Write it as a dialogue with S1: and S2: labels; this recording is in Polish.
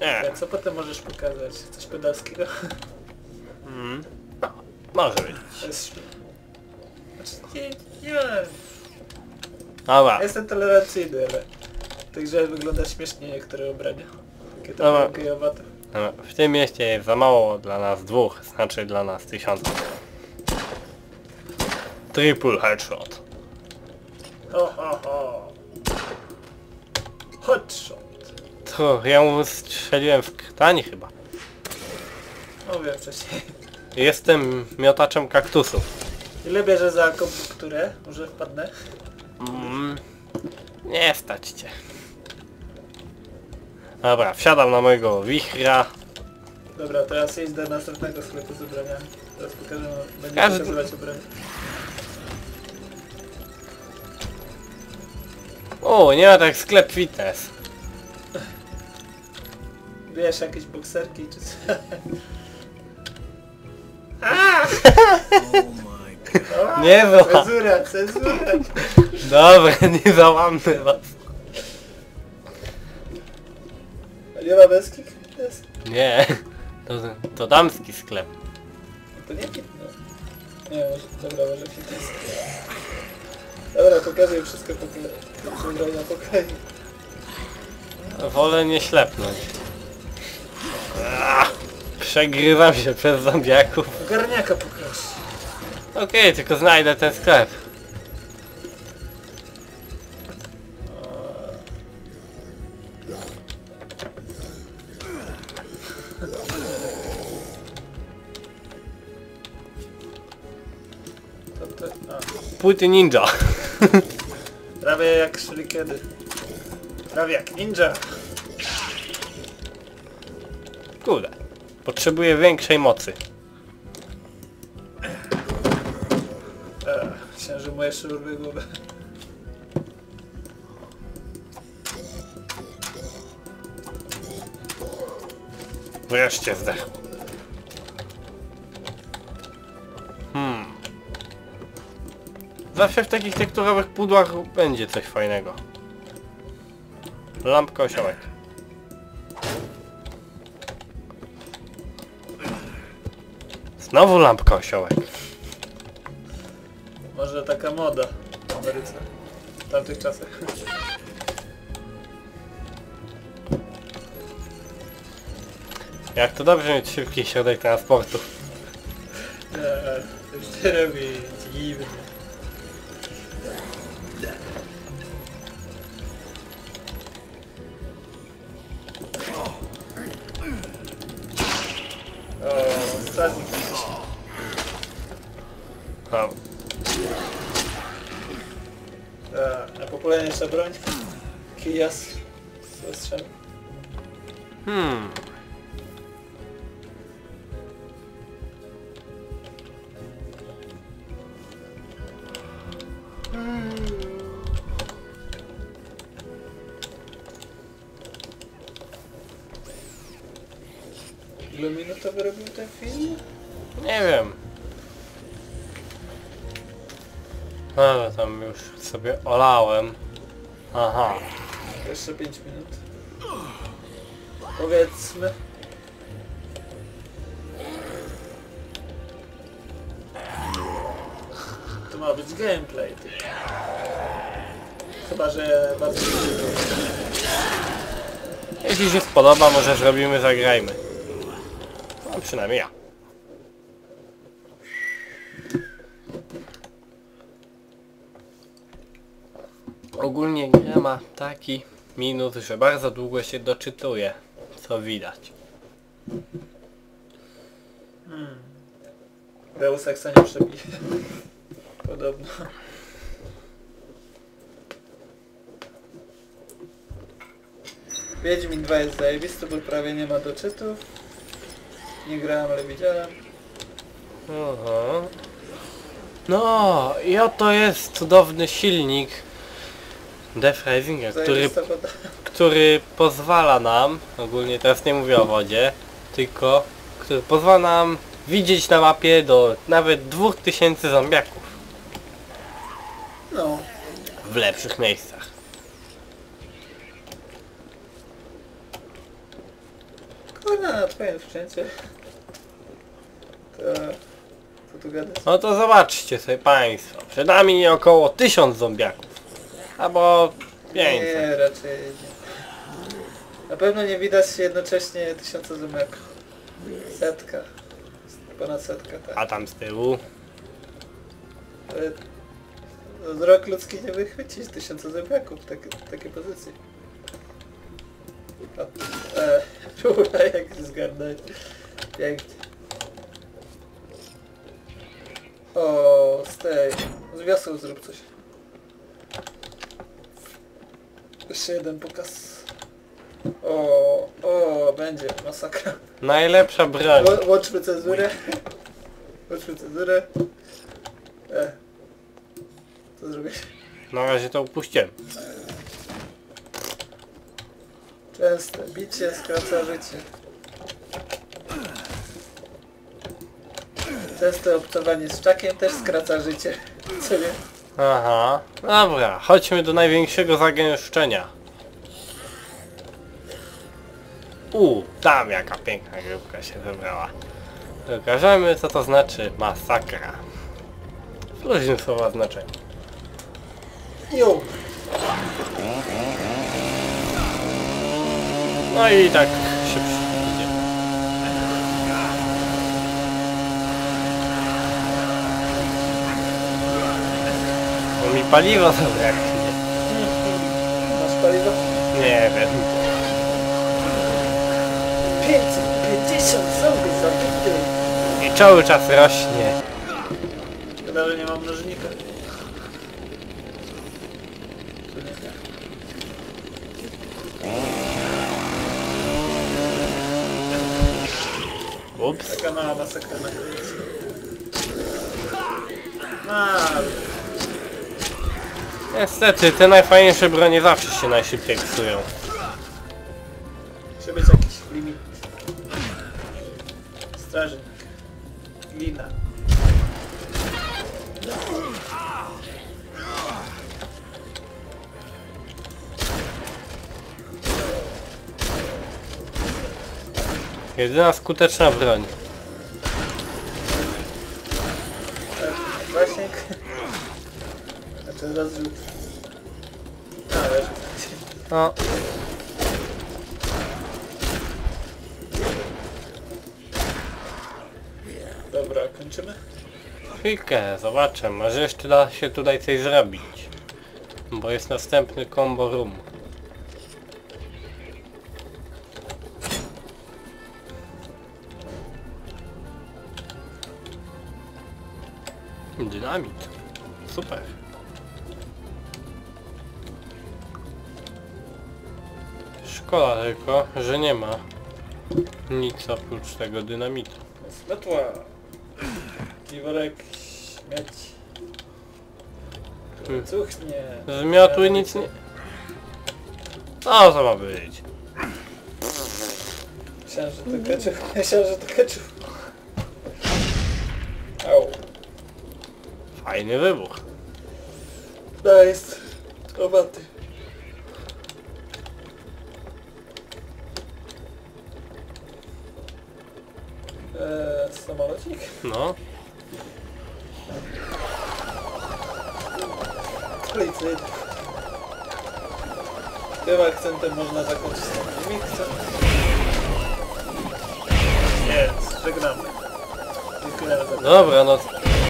S1: Nie.
S2: A co potem możesz pokazać? Coś pedalskiego?
S1: Mm. No, może być.
S2: To jest... Znaczy, nie, nie wiem.
S1: Dobra.
S2: Jestem tolerancyjny, ale... w tej grze wygląda śmiesznie niektóre ubrania. Takie
S1: Dobra.
S2: trochę gejowate.
S1: Dobra. W tym mieście jest za mało dla nas dwóch, znaczy dla nas tysiąca. Triple headshot.
S2: Ho, ho, ho. Hotshot.
S1: To ja mu strzeliłem w krtań chyba.
S2: Mówiłem wcześniej.
S1: Jestem miotaczem kaktusów.
S2: Ile bierze za które? Może wpadnę?
S1: Mm. Nie stać cię. Dobra, wsiadam na mojego wichra.
S2: Dobra, teraz idź do następnego sklepu z ubraniami. Teraz pokażę, będę
S1: Każdy-
S2: pokazywać ubrania.
S1: O, nie ma tak sklep fitness.
S2: Wiesz, jakieś bokserki czy co? O,
S1: Nie ma.
S2: Cenzura, cenzura.
S1: Dobra, nie załammy was.
S2: A nie ma męskich fitness?
S1: Nie, to, to damski sklep.
S2: To nie fitness. Nie, może, dobra, może fitness. Dobra, pokażę wszystko po kolei. Ubrania po kolei.
S1: Wolę nie ślepnąć. Przegrywam się przez zombiaków.
S2: Garniaka pokaż.
S1: Okej, tylko znajdę ten sklep.
S2: To, to, a.
S1: Płyty ninja.
S2: Prawie jak shurikeny. Prawie jak ninja.
S1: Kurde. Potrzebuję większej mocy.
S2: Eee, myślałem, że moje szurwy głowę.
S1: Wreszcie zdechł. Zawsze w takich tekturowych pudłach będzie coś fajnego. Lampka osiołek. Znowu lampka osiołek.
S2: Może taka moda w Ameryce. W tamtych czasach.
S1: Jak to dobrze mieć szybki środek transportu.
S2: Eee, to już się robi dziwnie. O, strażnik jakiś.
S1: No.
S2: Eee, a popularniejsza broń? Kijas z ostrzem. Ilu minutowy robił ten film?
S1: Nie wiem. Ale tam już sobie olałem. Aha.
S2: Jeszcze 5 minut. Powiedzmy. To ma być gameplay. Ty. Chyba, że bardzo
S1: Jeśli się spodoba, może zrobimy, zagrajmy. No przynajmniej ja. Ogólnie gra ma taki minus, że bardzo długo się doczytuje, co widać.
S2: Deus Exa nie przebije. Podobno. Wiedźmin 2 jest zajebisty, bo prawie nie ma doczytów. Nie grałem, ale widziałem.
S1: Aha. No i oto jest cudowny silnik Death Risinga, który
S2: Zajebista woda.
S1: który pozwala nam, ogólnie teraz nie mówię o wodzie, tylko który pozwala nam widzieć na mapie do nawet 2000 zombiaków.
S2: No.
S1: w lepszych miejscach.
S2: Na twoim sprzęcie. To... Co tu?
S1: No to zobaczcie sobie państwo. Przed nami około 1000 zombiaków. Albo 500.
S2: Nie, raczej nie. Na pewno nie widać jednocześnie tysiąca zombiaków. Setka. Ponad setka, tak.
S1: A tam z tyłu.
S2: Ale no, wzrok ludzki nie wychwycić tysiąca zębiaków w takie, w takiej pozycji. A, e, Czuła jak zgarnąć. Pięknie. O, z tej. Z wiosły zrób coś. Jeszcze jeden pokaz. O, o, będzie masakra.
S1: Najlepsza broń.
S2: Ło- Łączmy cenzurę. Łączmy cenzurę. E. Co zrobić?
S1: Na razie to upuściłem.
S2: Częste bicie skraca życie. Częste obcowanie z czakiem też skraca życie. Co nie?
S1: Aha. Dobra, chodźmy do największego zagęszczenia. U, tam jaka piękna grupka się zebrała. Pokażemy co to znaczy masakra. W słowa znaczeniu.
S2: Jo!
S1: No i tak się przyjdzie. Bo mi paliwo zabraknie.
S2: Masz paliwo?
S1: Nie wiem.
S2: 550 zombie zabity!
S1: I cały czas rośnie.
S2: Szkoda, że nie mam mnożnika.
S1: Ups.
S2: Taka na koniec. Mały.
S1: Niestety, te najfajniejsze bronie zawsze się najszybciej psują.
S2: Musi być jakiś limit. Strażnik. Glina.
S1: Jedyna skuteczna broń.
S2: Właśnie. Znaczy rozrzut. A, leży.
S1: No,
S2: Dobra, kończymy?
S1: chwilkę, zobaczę. Może jeszcze da się tutaj coś zrobić. Bo jest następny combo room. Dynamit. Super. Szkoda tylko, że nie ma nic oprócz tego dynamitu.
S2: Światła. I worek śmieci.
S1: Hmm.
S2: Cuchnie.
S1: Zmiotły nic nie... O, co ma być?
S2: Myślałem, że to ketchup. Myślałem, że to ketchup. Au.
S1: Fajny wybuch.
S2: Da jest. Obaty. Eee, samolocik?
S1: No.
S2: Policyjny. Tym akcentem można zakończyć ten co? Jest, żegnamy. Dziękuję za
S1: Dobra, no